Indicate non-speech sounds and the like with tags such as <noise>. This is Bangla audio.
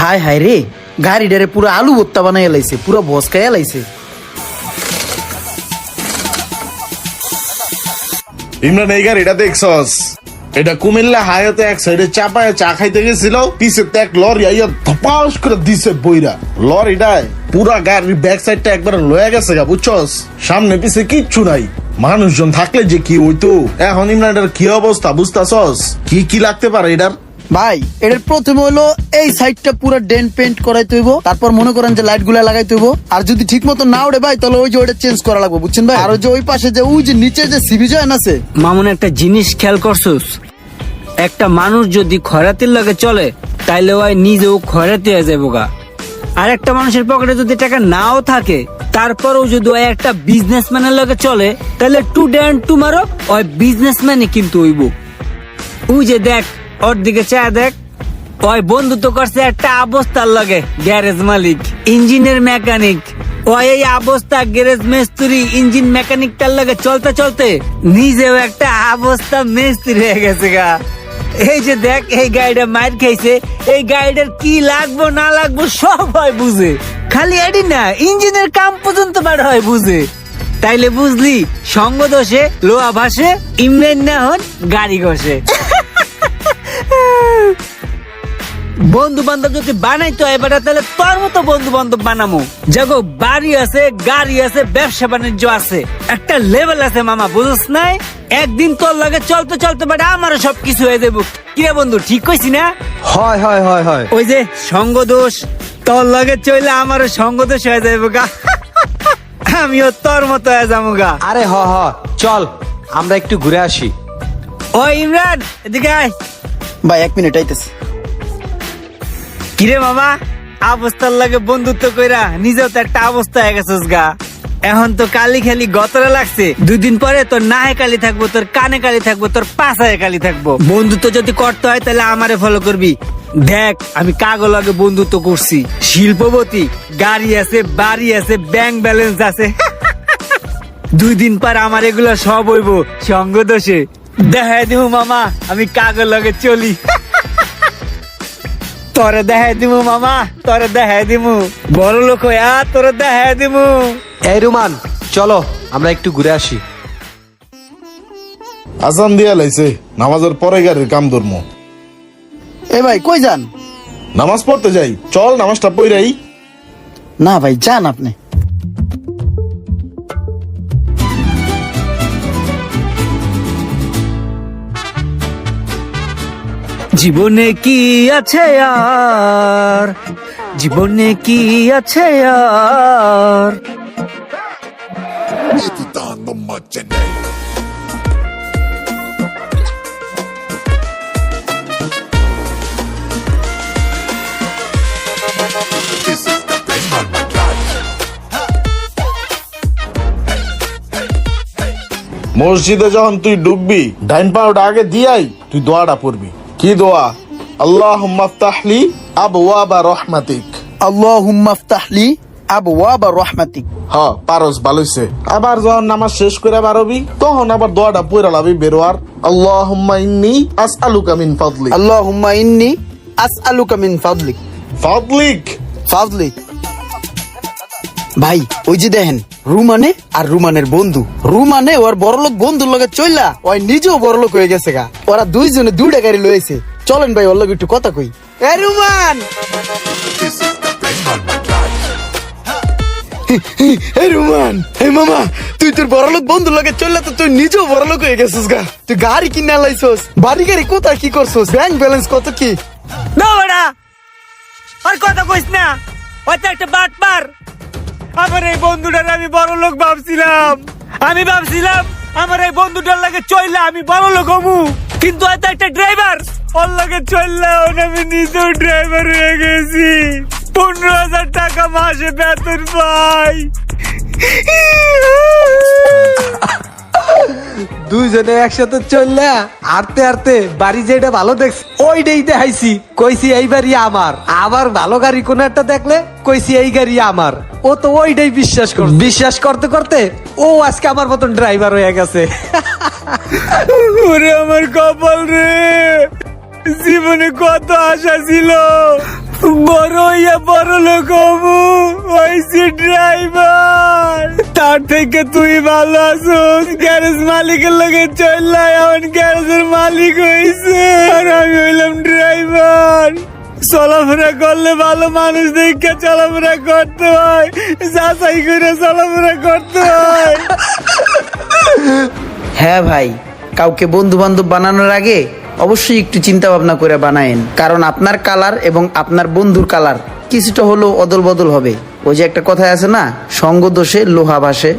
হায় হায় রে। গাড়ি গাড়িটারে পুরো আলু ভর্তা বানাই এলাইছে পুরো ভসকাই এলাইছে ইমরান, এই গাড়িটা দেখছস? এটা কুমিল্লা হায়াতে এক সাইডে চাপায় চা খাইতে গেছিল, পিছে এক লরি আইয়া ধপাস করে দিছে বইরা। লরিটায় পুরা গাড়ির ব্যাক সাইডটা একবার লয়ে গেছে গা, বুঝছস? সামনে পিছে কিচ্ছু নাই। মানুষজন থাকলে যে কি হইতো? এখন ইমরান এটার কি অবস্থা, বুঝতাছস? কি কি লাগতে পারে এটার? ভাই, এটার প্রথমে হলো এই সাইডটা পুরো ডেন পেন্ট করাই তৈব তারপর মনে করেন যে লাইটগুলা লাগাই তৈব আর যদি ঠিক মতো না ওঠে ভাই, তাহলে ওই যে ওটা চেঞ্জ করা লাগবে, বুঝছেন ভাই? আর ওই যে ওই পাশে যে, ওই যে নিচে যে সিবি জয়েন আছে। মামুন, একটা জিনিস খেয়াল করছস? একটা মানুষ যদি খয়রাতির লাগে চলে, তাইলে ওই নিজেও খয়রাতি হয়ে যাব গা। আর একটা মানুষের পকেটে যদি টাকা নাও থাকে, তারপরেও যদি ওই একটা বিজনেসম্যানের লগে চলে তাহলে টুডে অ্যান্ড টুমারো ওই বিজনেসম্যানই কিন্তু হইব। ওই যে দেখ ওর দিকে চা দেখ। ওই বন্ধুত্ব করছে একটা অবস্থার লগে, গ্যারেজ মালিক, ইঞ্জিনের মেকানিক। ওই এই অবস্থা গ্যারেজ মিস্ত্রি, ইঞ্জিন মেকানিকটার লগে চলতে চলতে নিজেও একটা অবস্থা মিস্ত্রি হয়ে গেছে গা। এই যে দেখ, এই গাড়িটা মার খাইছে, এই গাড়িটার কি লাগবো, না লাগবো, সব হয় বুঝে। খালি এডি না, ইঞ্জিনের কাম পর্যন্ত বার হয় বুঝে। তাইলে বুঝলি, সঙ্গ দোষে, লোহা ভাসে, ইমরান না হন, গাড়ি ঘষে। বন্ধু বান্ধব যদি বানাইতো এবার তাহলে তোর মতো বন্ধু বান্ধব বানামো। যাগো বাড়ি আছে গাড়ি আছে ব্যবসা বাণিজ্য আছে। একটা লেভেল আছে মামা বুঝছ নাই? একদিন তোর লাগে চলতে চলতে বাট আমারও সবকিছু হয়ে যাব কিরে বন্ধু ঠিক কইছি না? হয় হয় হয় হয়। ওই যে সঙ্গ দোষ তোর লাগে চইলে আমারও সঙ্গ দোষ হয়ে যাব গা। আমিও তোর মতো হয়ে যাব গা। আরে হ হ চল আমরা একটু ঘুরে আসি। ও ইমরান এদিকে আয়। ভাই, এক মিনিট আইতেছে। কিরে মামা অবস্থার লাগে বন্ধুত্ব কইরা নিজেও তো একটা অবস্থা হয়ে গেছিস গা। এখন তো কালি খালি গতরে লাগছে দুই দিন পরে তোর নাহে কালি থাকব, তোর কানে কালি থাকব, তোর পাশায় কালি থাকব। বন্ধুত্ব যদি করতে হয় তাহলে আমারে ফলো করবি। দেখ, আমি কাগজ লাগে বন্ধুত্ব করছি, শিল্পপতি, গাড়ি আছে, বাড়ি আছে ব্যাংক ব্যালেন্স আছে। <laughs> দুই দিন পর আমার এগুলো সব হইব সঙ্গ দোষে দেখাই দিব মামা আমি কাগজ লগে চলি। তোরে দেখাই দিমু মামা তোরে দেখাই দিমু। বড় লোক হইয়া তোরে দেখাই দিমু। এই রুমান চলো আমরা একটু ঘুরে আসি। আজান দিয়া লাইছে নামাজের পরে গাড়ির কাম ধর্ম। এ ভাই কই যান? নামাজ পড়তে যাই চল নামাজটা পড়াই। না ভাই যান আপনি। জীবনে কি আছে আর? জীবনে কি আছে আর? মসজিদে যখন তুই ডুববি ডাইন পাওটা আগে দিয়াই, তুই দোয়াটা পড়বি। কি দোয়া? আল্লাহ মাফতাহলি রহমাতিক। আফতাহলি আবওয়াবা রাহমাতিক। হ পারস ভালোইছে আবার যখন নামাজ শেষ করে বারবি তখন আবার দোয়াটা পড়া লাবি বেরোয়ার। আল্লাহুম্মা ইন্নি আসআলুকা মিন ফাদলি আল্লাহুম্মা ইন্নি আসআলুকা মিন ফাদলিক। ফাদলিক? ফাজলি ভাই ওই যে দেখেন রুমানে আর রুমানের বন্ধু। রুমানে ওর বড়লোক বন্ধুর লগে চললা ওই নিজেও বড়লোক হয়ে গেছে গা। ওরা দুইজনে দুইটা গাড়ি লয়েছে চলেন ভাই ওর লগে একটু কথা কই। এ রুমান! হে রুমান! হে মামা! তুই তোর বড়লোক বন্ধুর লগে চললা তো তুই নিজেও বড়লোক হয়ে গেছিস গা। তুই গাড়ি কিনা লাইছস বাড়ি গাড়ি কোথায় কি করছস? ব্যাংক ব্যালেন্স কত কি? না বেটা আর কথা কইস না। হয়তো একটা বাট পার আমার এই বন্ধুটার আমি বড় লোক ভাবছিলাম। আমি ভাবছিলাম, আমার এই বন্ধুটার লাগে চললাম আমি বড় লোক হবু কিন্তু হয়তো একটা ড্রাইভার ওর লাগে চললাম আমি নিজেও ড্রাইভার হয়ে গেছি। পনেরো হাজার টাকা মাসে বেতন পাই। দুইজনে একসাথে চললে আরতে আরতে বাড়ি যেটা ভালো দেখছি, ওইটাই দেখাইছি। কইছি এই বাড়ি আমার। আবার ভালো গাড়ি কোন একটা দেখলে কইছি এই গাড়ি আমার। ও তো ওইটাই বিশ্বাস কর বিশ্বাস করতে করতে ও আজকে আমার মতন ড্রাইভার হয়ে গেছে। <laughs> ওরে আমার কপাল রে। জীবনে কত আশা ছিল। বড় যে বড় লোক হব। ড্রাইভার তার থেকে তুই ভালো আছোস। গ্যারেজ মালিকের লগে চললাই এখন গ্যারেজের মালিক হয়েছে আর আমি হইলাম ড্রাইভার। চলাফেরা করলে ভালো মানুষ দেখে চলাফেরা করতে হয়। যাচাই করে চলাফেরা করতে হয়। হ্যাঁ ভাই, কাউকে বন্ধু বান্ধব বানানোর আগে অবশ্যই একটু চিন্তা ভাবনা করে বানায়েন। কারণ আপনার কালার এবং আপনার বন্ধুর কালার কিছুটা হলেও অদল বদল হবে। ওই যে একটা কথায় আছে না সঙ্গ দোষে লোহা ভাসে।